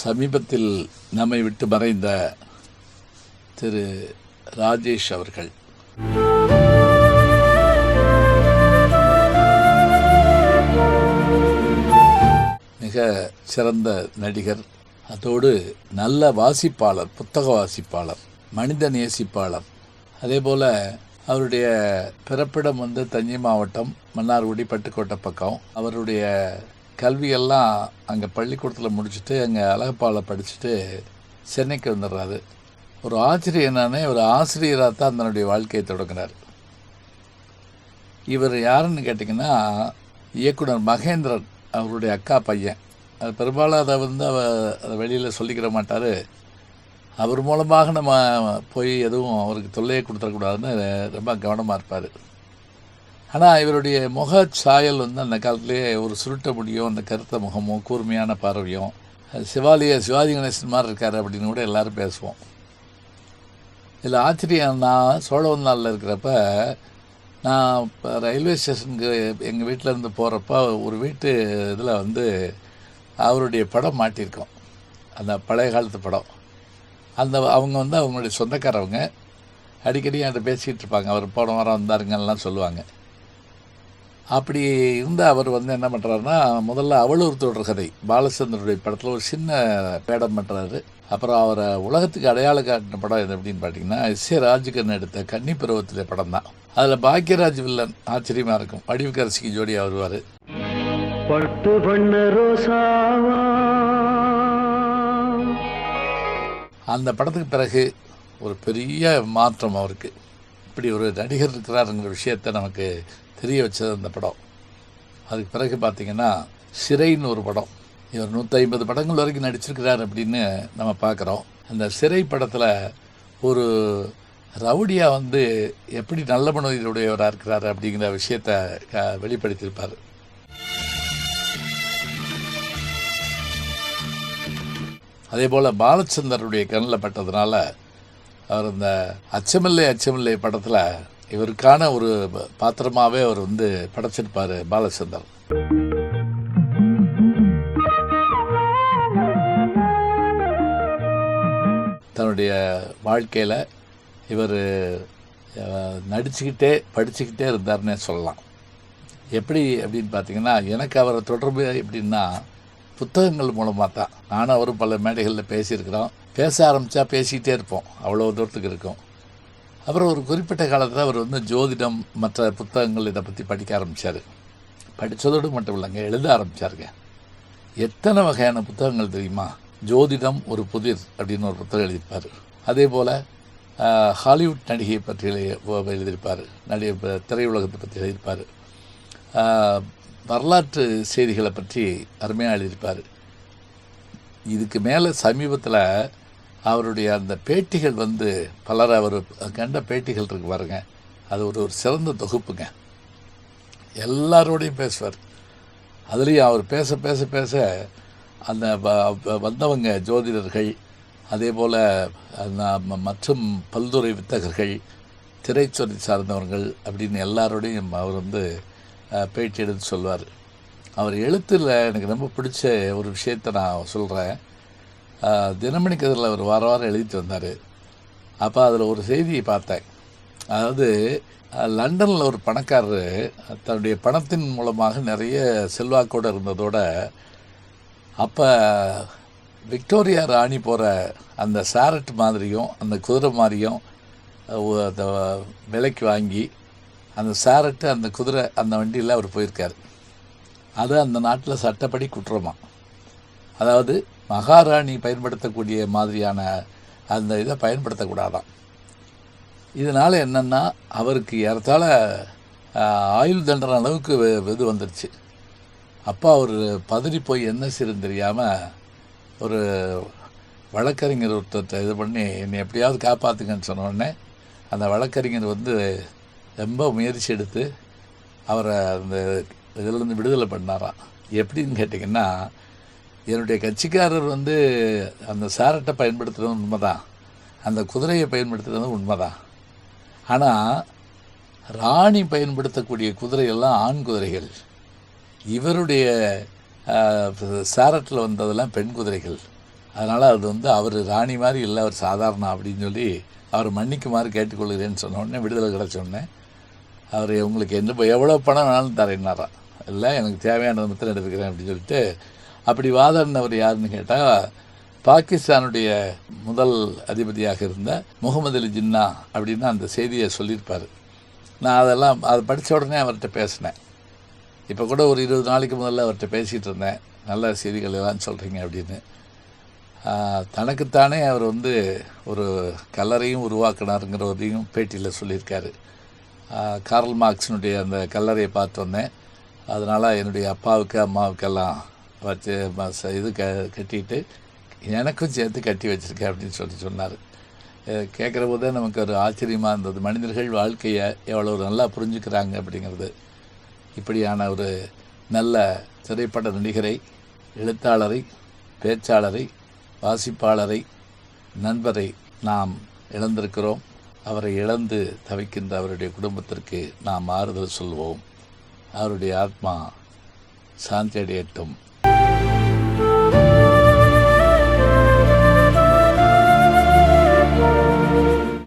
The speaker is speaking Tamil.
சமீபத்தில் நம்மை விட்டு மறைந்த திரு ராஜேஷ் அவர்கள். மிக சிறந்த நடிகர் அதோடு நல்ல வாசிப்பாளர் புத்தக வாசிப்பாளர் மனித நேசிப்பாளர். அதே போல் அவருடைய பிறப்பிடம் வந்து தஞ்சை மாவட்டம் மன்னார்குடி பட்டுக்கோட்டை பக்கம். அவருடைய கல்வியெல்லாம் அங்கே பள்ளிக்கூடத்தில் முடிச்சுட்டு அங்கே அழகப்பாவில் படிச்சுட்டு சென்னைக்கு வந்துடுறாரு ஒரு ஆச்சரியம் என்னன்னா ஒரு ஆசிரியராக தான் தன்னுடைய வாழ்க்கையை தொடங்கினார். இவர் யாருன்னு கேட்டிங்கன்னா இயக்குனர் மகேந்திரன் அவருடைய அக்கா பையன். அது பெரும்பாலும் அதை வந்து அவ அதை வெளியில் சொல்லிக்கிற மாட்டார். அவர் மூலமாக நம்ம போய் எதுவும் அவருக்கு தொல்லையை கொடுத்துடக்கூடாதுன்னு ரொம்ப கவனமாக இருப்பார். ஆனால் இவருடைய முக சாயல் வந்து அந்த காலத்திலேயே ஒரு சுருட்ட முடியும் அந்த கருத்த முகமும் கூர்மையான பார்வையும் அது சிவாலிய சிவாஜி கணேசன் மாதிரி இருக்கார் அப்படின்னு கூட எல்லோரும் பேசுவோம். இதில் ஆச்சரியம் நான் சோழவந்தாலில் இருக்கிறப்ப நான் இப்போ ரயில்வே ஸ்டேஷனுக்கு எங்கள் வீட்டிலேருந்து போகிறப்ப ஒரு வீட்டு இதில் வந்து அவருடைய படம் மாட்டியிருக்கோம். அந்த பழைய காலத்து படம். அந்த அவங்க வந்து அவங்களுடைய சொந்தக்காரவங்க. அடிக்கடி என்கிட்ட பேசிக்கிட்டு இருப்பாங்க. அவர் போன வாரம் வந்தாருங்கலாம் சொல்லுவாங்க. அப்படி இருந்த அவர் வந்து என்ன பண்ணுறாருன்னா முதல்ல அவளூர் தொடர் கதை பாலச்சந்தருடைய படத்தில் ஒரு சின்ன பேடம் பண்ணுறாரு அப்புறம் அவரை உலகத்துக்கு அடையாளம் காட்டின படம் எது அப்படின்னு பார்த்தீங்கன்னா எஸ் ஏ ராஜுகன் எடுத்த கன்னி பருவத்தில் படம் தான் அதில் பாக்யராஜ் வில்லன் ஆச்சரியமாக இருக்கும். வடிவுக்கரசிக்கு ஜோடியாக வருவார். பட்டு பண்ண ரோசாவா அந்த படத்துக்கு பிறகு ஒரு பெரிய மாற்றம் அவருக்கு. இப்படி ஒரு நடிகர் இருக்கிறாருங்கிற விஷயத்தை நமக்கு தெரிய வச்சது அந்த படம். அதுக்கு பிறகு பார்த்தீங்கன்னா சிறைன்னு ஒரு படம். இவர் நூற்றி படங்கள் வரைக்கும் நடிச்சிருக்கிறார் அப்படின்னு நம்ம பார்க்குறோம் அந்த சிறை படத்தில் ஒரு ரவுடியாக வந்து எப்படி நல்ல மனதிலுடையவராக இருக்கிறார் அப்படிங்கிற விஷயத்த க- வெளிப்படுத்தியிருப்பார். அதே போல் பாலச்சந்தருடைய கண்ணில் பட்டதுனால அவர் இந்த அச்சமில்லை அச்சமில்லை படத்தில் இவருக்கான ஒரு பாத்திரமாகவே அவர் வந்து படைச்சிருப்பார் பாலச்சந்தர். தன்னுடைய வாழ்க்கையில் இவர் நடிச்சுக்கிட்டே படிச்சுக்கிட்டே இருந்தார்னே சொல்லலாம். எப்படி அப்படின்னு பார்த்தீங்கன்னா எனக்கு அவரை தொடர்பு எப்படின்னா புத்தகங்கள் மூலமாக தான் நானும் அவரும் பல மேடைகளில் பேசியிருக்கிறோம். பேச ஆரம்பித்தா பேசிக்கிட்டே இருப்போம். அவ்வளோ தூரத்துக்கு இருக்கும். அப்புறம் ஒரு குறிப்பிட்ட காலத்தில் அவர் வந்து ஜோதிடம் மற்ற புத்தகங்கள் இதை பற்றி படிக்க ஆரம்பித்தார் படித்ததோடு மட்டும் இல்லைங்க எழுத ஆரம்பித்தாருங்க எத்தனை வகையான புத்தகங்கள் தெரியுமா? ஜோதிடம் ஒரு புதிர் அப்படின்னு ஒரு புத்தகம் எழுதியிருப்பார். அதே போல் ஹாலிவுட் நடிகையை பற்றி எழுதியிருப்பார். நடிகை திரையுலகத்தை பற்றி எழுதியிருப்பார். வரலாற்று செய்திகளை பற்றி அருமையாக எழுதியிருப்பார். இதுக்கு மேலே சமீபத்தில் அவருடைய அந்த பேட்டிகள் வந்து பலர் அவர் கண்ட பேட்டிகள் இருக்கு பாருங்க. அது ஒரு ஒரு சிறந்த தொகுப்புங்க. எல்லாரோடையும் பேசுவார். அதுலேயும் அவர் பேச பேச பேச அந்த வந்தவங்க ஜோதிடர்கள் அதே போல் மற்றும் பல்துறை வித்தகர்கள் திரைத்துறை சார்ந்தவர்கள் அப்படின்னு எல்லாரோடையும் அவர் வந்து பேட்டி எடுத்து சொல்வார். அவர் எழுத்தில் எனக்கு ரொம்ப பிடிச்ச ஒரு விஷயத்தை நான் சொல்கிறேன் தினமணி கதிரில் அவர் வார வாரம் எழுதிட்டு வந்தார். அப்போ அதில் ஒரு செய்தியை பார்த்தேன். அதாவது லண்டனில் ஒரு பணக்காரர் தன்னுடைய பணத்தின் மூலமாக நிறைய செல்வாக்கோடு இருந்ததோட அப்போ விக்டோரியா ராணி போகிற அந்த சாரட் மாதிரியும் அந்த குதிரை மாதிரியும் அந்த விலைக்கு வாங்கி அந்த சாரட்டு அந்த குதிரை அந்த வண்டியில் அவர் போயிருக்கார். அது அந்த நாட்டில் சட்டப்படி குற்றமா. அதாவது மகாராணி பயன்படுத்தக்கூடிய மாதிரியான அந்த இதை பயன்படுத்தக்கூடாதாம் இதனால் என்னென்னா அவருக்கு ஏறத்தாழ ஆயுள் தண்டனை அளவுக்கு வெ- இது வந்துருச்சு. அப்போ அவர் பதறி போய் என்ன செய்யறதுன்னு தெரியாமல் ஒரு வழக்கறிஞர் ஒருத்தர் இது பண்ணி என்னை எப்படியாவது காப்பாற்றுங்கன்னு சொன்னோடனே அந்த வழக்கறிஞர் வந்து ரொம்ப முயற்சி எடுத்து அவரை அந்த இதிலேருந்து விடுதலை பண்ணாராம். எப்படின்னு கேட்டிங்கன்னா என்னுடைய கட்சிக்காரர் வந்து அந்த சாரட்டை பயன்படுத்துகிறது உண்மைதான். அந்த குதிரையை பயன்படுத்துகிறது உண்மைதான். ஆனால் ராணி பயன்படுத்தக்கூடிய குதிரையெல்லாம் ஆண் குதிரைகள். இவருடைய சாரட்டில் வந்ததெல்லாம் பெண் குதிரைகள். அதனால் அது வந்து அவர் ராணி மாதிரி இல்லை அவர் சாதாரண அப்படின்னு சொல்லி அவர் மன்னிக்குமாறு கேட்டுக்கொள்கிறேன்னு சொன்ன உடனே விடுதலை கிடச்ச உடனே அவர் உங்களுக்கு என்ன எவ்வளோ பணம் வேணாலும் தரேன்னாராம் இல்லை எனக்கு தேவையானது மட்டும் எடுத்துக்கிறேன் அப்படின்னு சொல்லிட்டு அப்படி வாதாடினவர் யாருன்னு கேட்டால் பாகிஸ்தானுடைய முதல் அதிபதியாக இருந்த முகமது அலி ஜின்னா அப்படின்னு அந்த செய்தியை சொல்லியிருப்பார். நான் அதெல்லாம் அதை படித்த உடனே அவர்கிட்ட பேசினேன். இப்போ கூட ஒரு இருபது நாளைக்கு முதல்ல அவர்கிட்ட பேசிகிட்டு இருந்தேன். நல்ல செய்திகள் எல்லாம் சொல்கிறீங்க அப்படின்னு. தனக்குத்தானே அவர் வந்து ஒரு கல்லறையும் உருவாக்கினாருங்கிறதையும் பேட்டியில் சொல்லியிருக்காரு. கார்ல் மார்க்ஸினுடைய அந்த கல்லறையை பார்த்து வந்தேன் அதனால் என்னுடைய அப்பாவுக்கு அம்மாவுக்கெல்லாம் வச்சு இது க கட்டிட்டு எனக்கும் சேர்த்து கட்டி வச்சுருக்கேன் அப்படின்னு சொல்லி சொன்னார். கேட்குற போதே நமக்கு ஒரு ஆச்சரியமாக இருந்தது. மனிதர்கள் வாழ்க்கையை எவ்வளோ நல்லா புரிஞ்சுக்கிறாங்க அப்படிங்கிறது. இப்படியான ஒரு நல்ல திரைப்பட நடிகரை எழுத்தாளரை பேச்சாளரை வாசிப்பாளரை நண்பரை நாம் இழந்திருக்கிறோம். அவரை இழந்து தவிக்கின்ற அவருடைய குடும்பத்திற்கு நாம் ஆறுதல் சொல்வோம். அவருடைய ஆத்மா சாந்தி அடையட்டும் Thank you.